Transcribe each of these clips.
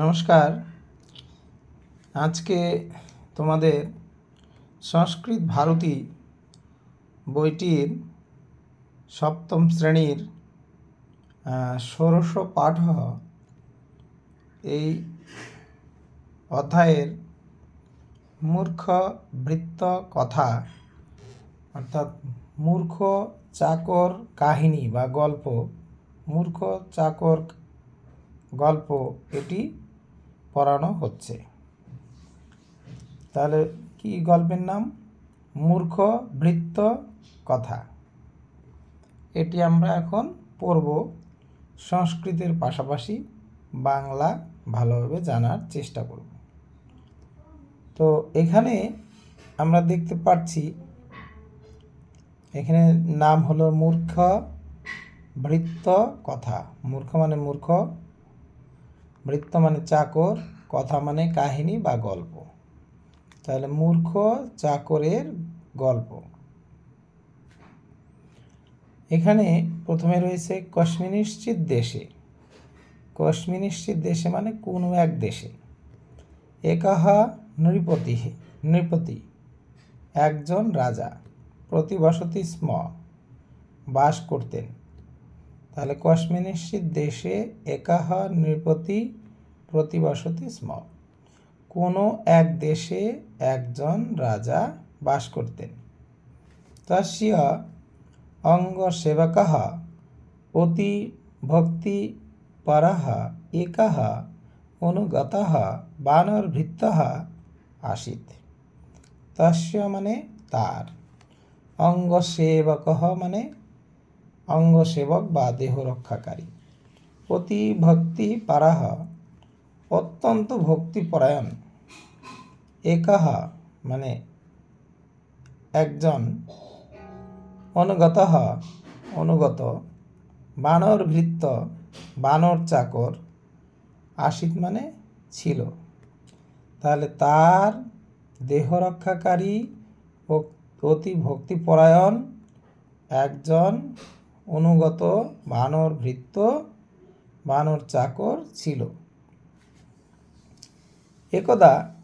নমস্কার। আজকে তোমাদের সংস্কৃত ভারতী বইটির সপ্তম শ্রেণির ষোড়শ পাঠ এই অধ্যায়ের মূর্খ বৃত্ত কথা, অর্থাৎ মূর্খ চাকর কাহিনী বা গল্প, মূর্খ চাকর গল্প এটি পড়ানো হচ্ছে। তাহলে কি গল্পের নাম? মূর্খ বৃত্ত কথা। এটি আমরা এখন পড়ব সংস্কৃতের পাশাপাশি বাংলা ভালোভাবে জানার চেষ্টা করব। তো এখানে আমরা দেখতে পাচ্ছি, এখানে নাম হলো মূর্খ বৃত্ত কথা। মূর্খ মানে মূর্খ বৃত্ত মানে চাকর, কথা মানে কাহিনী বা গল্প। তাহলে মূর্খ চাকরের গল্প। এখানে প্রথমে রয়েছে কশ্মিনিশ্চিত দেশে। কশ্মিনিশ্চিত দেশে মানে কোনো এক দেশে। একাহা নৃপতি নৃপতি, একজন রাজা, প্রতিবসতি স্ম, বাস করতেন। তাহলে কশ্মিনিশ্চিত দেশে একাহ নৃপতি প্রতিবসতি স্ম কোনো এক দেশে একজন রাজা বাস করতেন। তস্য অঙ্গসেবকः অতি ভক্তিপরः একः অনুগতः বানরভৃত্তः আসিত। তস্য মানে তার। অঙ্গসেবকः মানে অঙ্গসেবক বা দেহ রক্ষাকারী। অতি ভক্তি পারাহ, অত্যন্ত ভক্তিপরায়ণ। একাহ মানে একজন অনুগত অনুগত। বানর ভৃত্ত বানর চাকর, আশিত মানে ছিল। তাহলে তার দেহ রক্ষাকারী ও অতি ভক্তিপরায়ণ একজন অনুগত বানর ভৃত্ত বানর চাকর ছিল। একদা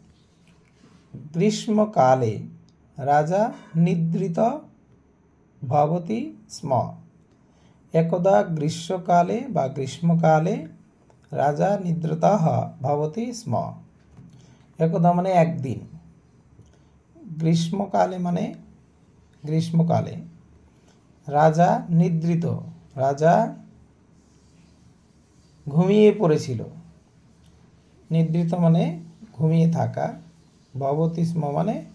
গ্রীষ্মকালে রাজা নিদ্রিত ভবতি স্ম। একদা গ্রীষ্মকালে বা গ্রীষ্মকালে রাজা নিদ্রিত ভবতি স্ম। একদা মানে একদিন। গ্রীষ্মকালে মানে গ্রীষ্মকালে। রাজা নিদ্রিত। রাজা ঘুমিয়ে পড়েছিল। নিদ্রিত মানে ঘুমিয়ে থাকা। ভবতিস্ম মানে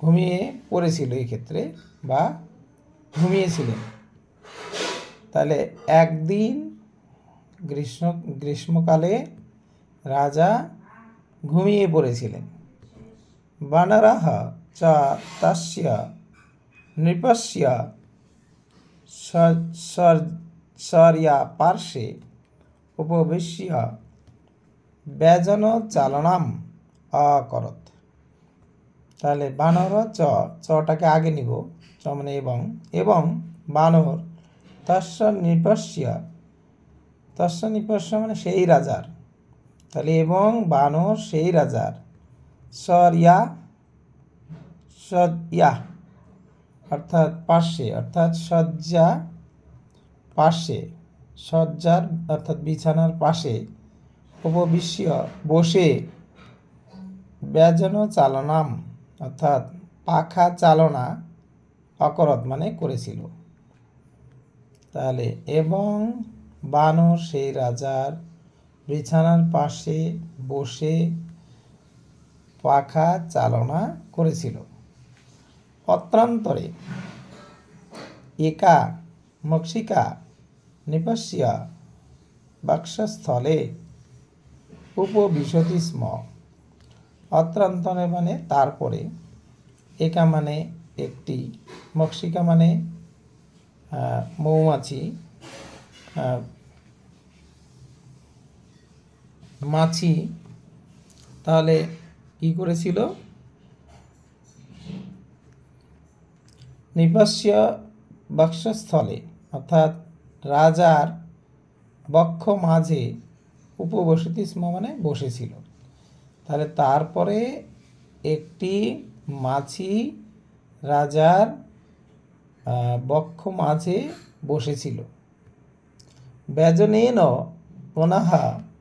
ঘুমিয়ে পড়েছিল এই ক্ষেত্রে বা ঘুমিয়েছিলেন। তাহলে একদিন গ্রীষ্ম, গ্রীষ্মকালে রাজা ঘুমিয়ে পড়েছিলেন। বানরাহ চ তস্য নৃপস্য সর্য়া পার্শ্বে উপবিশ্য ব্যজন চালনাম অকরত। তাহলে বানর চ, চটাকে আগে নিব চ মানে এবং এবং বানর তস্য নৃপস্য তস্য নৃপস্য মানে সেই রাজার। তাহলে এবং বানর সেই রাজার। সরিয়া সয়া অর্থাৎ পার্শ্বে অর্থাৎ শয্যা পাশে, শয্যার অর্থাৎ বিছানার পাশে উপবিশ্য বসে ব্যজন চালনাম, অর্থাৎ পাখা চালনা অকরত মানে করেছিল। তাহলে এবং বানর সেই রাজার বিছানার পাশে বসে পাখা চালনা করেছিল। অত্রান্তরে। একা মক্ষিকা নিপস্য বাক্সস্থলে উপবিশতি স্ম অত্রান্তরে মানে তারপরে। একা মানে একটি মক্ষিকা মানে মৌমাছি মাছি। তাহলে কি করেছিল? নিপস্য বক্ষস্থলে অর্থাৎ রাজার বক্ষ মাঝে উপবসতি স্ম মানে বসেছিল। তাহলে তারপরে একটি মাছি রাজার বক্ষ মাঝে বসেছিল। ব্যজনেন পুনঃ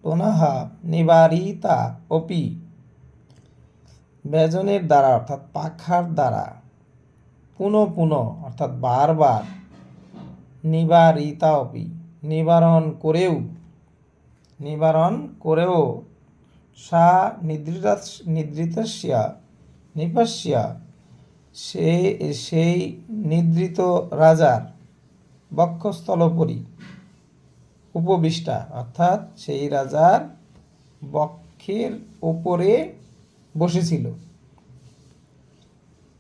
পুনঃ নিবারিতা অপি। ব্যজনের দ্বারা, অর্থাৎ পাখার দ্বারা পুনঃ পুনঃ, অর্থাৎ বারবার নিবারিতা অপি নিবারণ করেও নিবারণ করেও, সা নিদ্রিত নিদ্রিতস্য, নিপস্য, সে, সেই নিদ্রিত রাজার বক্ষস্থলোপরি উপবিষ্টা, অর্থাৎ সেই রাজার বক্ষের উপরে বসেছিল।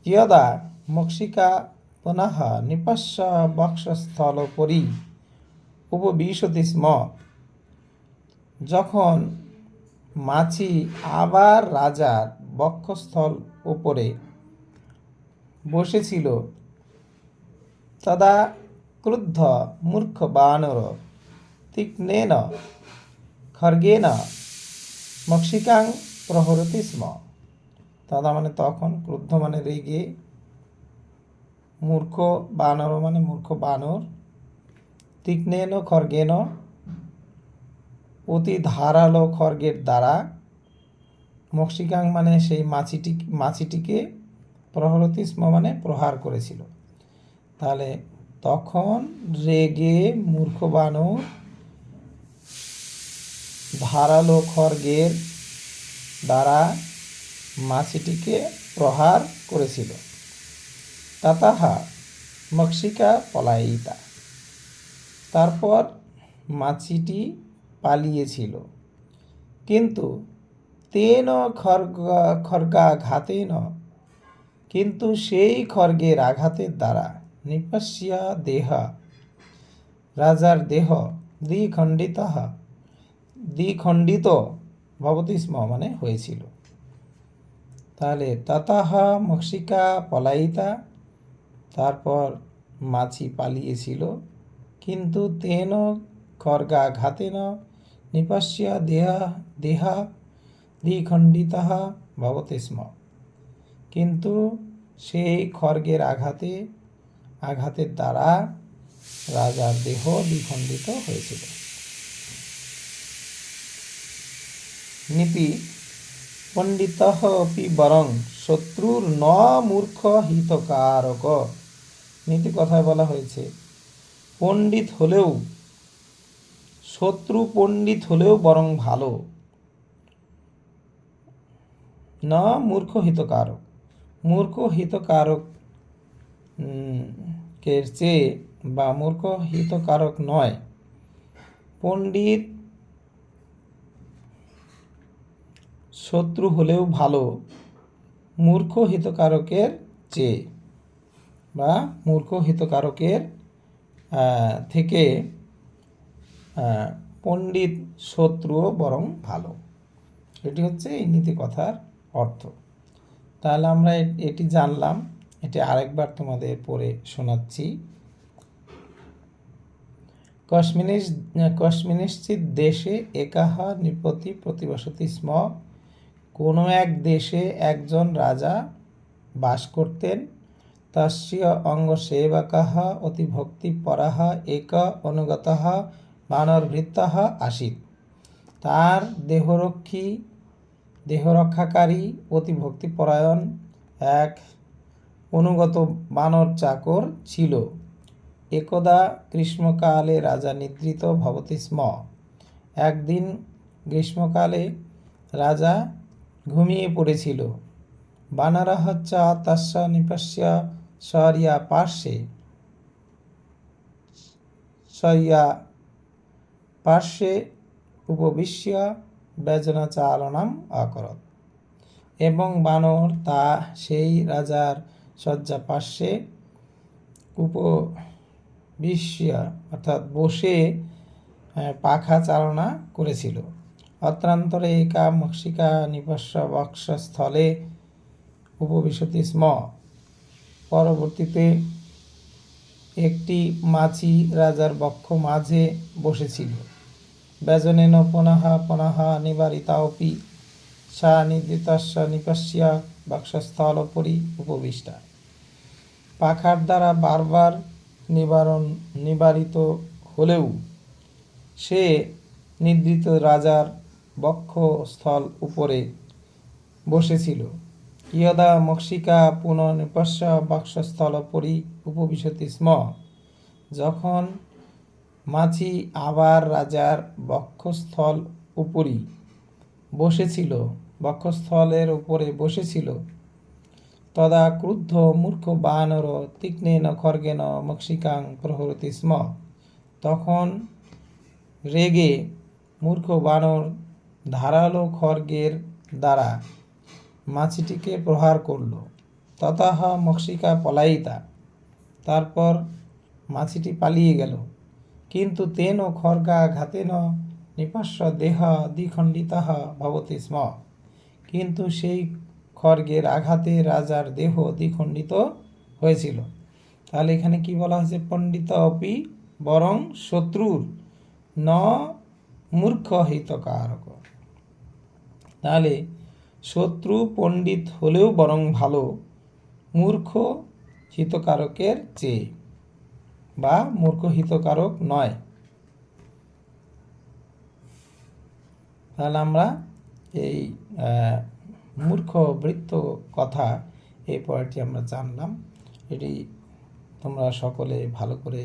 ইয়দা মক্ষিকা পুনঃ নিপস্য বক্ষস্থলোপরি উপবিশতি স্ম। যখন মাছি আবার রাজার বক্ষস্থল উপরে বসেছিল, তদা ক্রুদ্ধ মূর্খ বানর তীক্ষ্ণেন খর্গেন মক্ষিকাং প্রহরতি স্ম। তদা মানে তখন ক্রুদ্ধ মানে রেগে মূর্খ বানর মানে মূর্খ বানর। তীক্ষ্ণেন খর্গেন, অতি ধারালো খর্গের দ্বারা। মক্সিকাং মানে সেই মাছিটি মাছিটিকে প্রহরতিস্ম মানে প্রহার করেছিল। তাহলে তখন রেগে মূর্খ বানর ধারালো খর্গের দ্বারা মাছিটিকে প্রহার করেছিল। তাতাহা, মক্সিকা পলায়িতা। তারপর মাছিটি পালিয়েছিল। কিন্তু তেন খর্গা, খর্গাঘাতেন, কিন্তু সেই খর্গের আঘাতের দ্বারা নিপস্যা দেহ, রাজার দেহ দ্বিখণ্ডিত দ্বিখণ্ডিত ভবতি স্ম মানে হয়েছিল। তাহলে ততঃ মক্সিকা পলায়িতা তারপর মাছি পালিয়েছিল। কিন্তু তেন খর্গাঘাতেন নিপস্য দেহা দেহা দ্বিখণ্ডিত ভবতে স্ম। কিন্তু সেই খর্গের আঘাতে, আঘাতের দ্বারা রাজার দেহ দ্বিখণ্ডিত হয়েছিল। নীতি পণ্ডিত অপি বরং শত্রুর ন মূর্খ হিতকারক নীতি কথায় বলা হয়েছে, পণ্ডিত হলেও, শত্রু পণ্ডিত হলেও বরং ভালো। না মূর্খ হিতকারক। মূর্খ হিতকারক কের চেয়ে বা মূর্খ হিতকারক নয়। পণ্ডিত শত্রু হলেও ভালো, মূর্খ হিতকারকের চেয়ে। বা মূর্খ হিতকারকের থেকে পণ্ডিত শত্রুও বরং ভালো। এটি হচ্ছে এই নীতি কথার অর্থ। তাহলে আমরা এটি জানলাম। এটি আরেকবার তোমাদের পড়ে শোনাচ্ছি। কস্মিনিস কস্মিনিশ্চিত দেশে একাহ নৃপতি প্রতিবসতি স্ম। কোনো এক দেশে একজন রাজা বাস করতেন। তস্য অঙ্গসেবকः অতি ভক্তিপরः এক অনুগতः বানরভৃত্তः আসিত তার দেহরক্ষী দেহরক্ষাকারী অতি ভক্তিপরায়ণ এক অনুগত বানর চাকর ছিল একদা গ্রীষ্মকালে রাজা নিদ্রিত ভবতি স্ম একদিন গ্রীষ্মকালে রাজা ঘুমিয়ে পড়েছিল বানরः চ তস্য নিপস্য শর্যা পার্শ্বে শয়্যা পার্শ্বে উপবিশ্য ব্যজনাচালনম অকরত। এবং বানর তা সেই রাজার শয্যা পার্শ্বে উপবিশ্য অর্থাৎ বসে পাখা চালনা করেছিল। অত্রান্তরে একা মক্ষিকা নিপস্য বক্ষস্থলে উপবিশতি স্ম। পরবর্তীতে একটি মাছি রাজার বক্ষ মাঝে বসেছিল। ব্যজনেন পুনঃ পুনঃ নিবারিতাপি সা নির্দিতস্য নিপস্য বাক্সস্থলোপরি উপবিষ্টা। পাখার দ্বারা বারবার নিবারণ নিবারিত হলেও সে নিদ্রিত রাজার বক্ষস্থল উপরে বসেছিল। ইয়দা মক্সিকা পুনঃনিপস্য বাক্সস্থল পরি উপবিশতি স্ম। যখন মাছি আবার রাজার বক্ষস্থল উপরি বসেছিল, বক্ষস্থলের উপরে বসেছিল, তদা ক্রুদ্ধ মূর্খ বানর তীক্ষ্ণেন খর্গেন মক্ষিকাং প্রহরতি স্ম। তখন রেগে মূর্খ বানর ধারালো খর্গের দ্বারা মাছিটিকে প্রহার করল। ততঃ মক্ষিকা পলায়িতা। তারপর মাছিটি পালিয়ে গেল। কিন্তু তেন খর্গাঘাতেন নিপাস্য দেহ দ্বিখণ্ডিত ভবতি স্ম। কিন্তু সেই খড়গের আঘাতে রাজার দেহ দ্বিখণ্ডিত হয়েছিল। তাহলে এখানে কি বলা হয়েছে? পণ্ডিত অপি বরং শত্রুর ন মূর্খ হিতকারক। তাহলে শত্রু পণ্ডিত হলেও বরং ভালো, মূর্খ হিতকারকের চেয়ে, বা মূর্খ হিতকারক নয়। তাহলে আমরা এই মূর্খ বৃত্ত কথা এই পড়াটি আমরা জানলাম। এটি তোমরা সকলে ভালো করে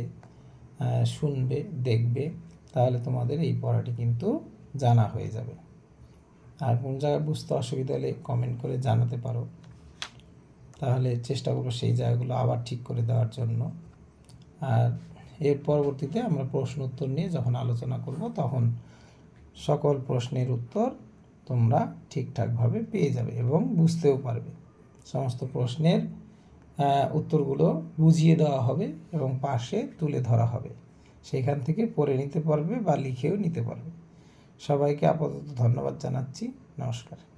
শুনবে, দেখবে। তাহলে তোমাদের এই পড়াটি কিন্তু জানা হয়ে যাবে। আর কোন জায়গায় বুঝতে অসুবিধা হলে কমেন্ট করে জানাতে পারো। তাহলে চেষ্টা করব সেই জায়গাগুলো আবার ঠিক করে দেওয়ার জন্য। আর এর পরবর্তীতে আমরা প্রশ্ন উত্তর নিয়ে যখন আলোচনা করব, তখন সকল প্রশ্নের উত্তর তোমরা ঠিকঠাকভাবে পেয়ে যাবে এবং বুঝতেও পারবে। সমস্ত প্রশ্নের উত্তরগুলো বুঝিয়ে দেওয়া হবে এবং পাশে তুলে ধরা হবে। সেখান থেকে পড়ে নিতে পারবে বা লিখেও নিতে পারবে। সবাইকে আপাতত ধন্যবাদ জানাচ্ছি। নমস্কার।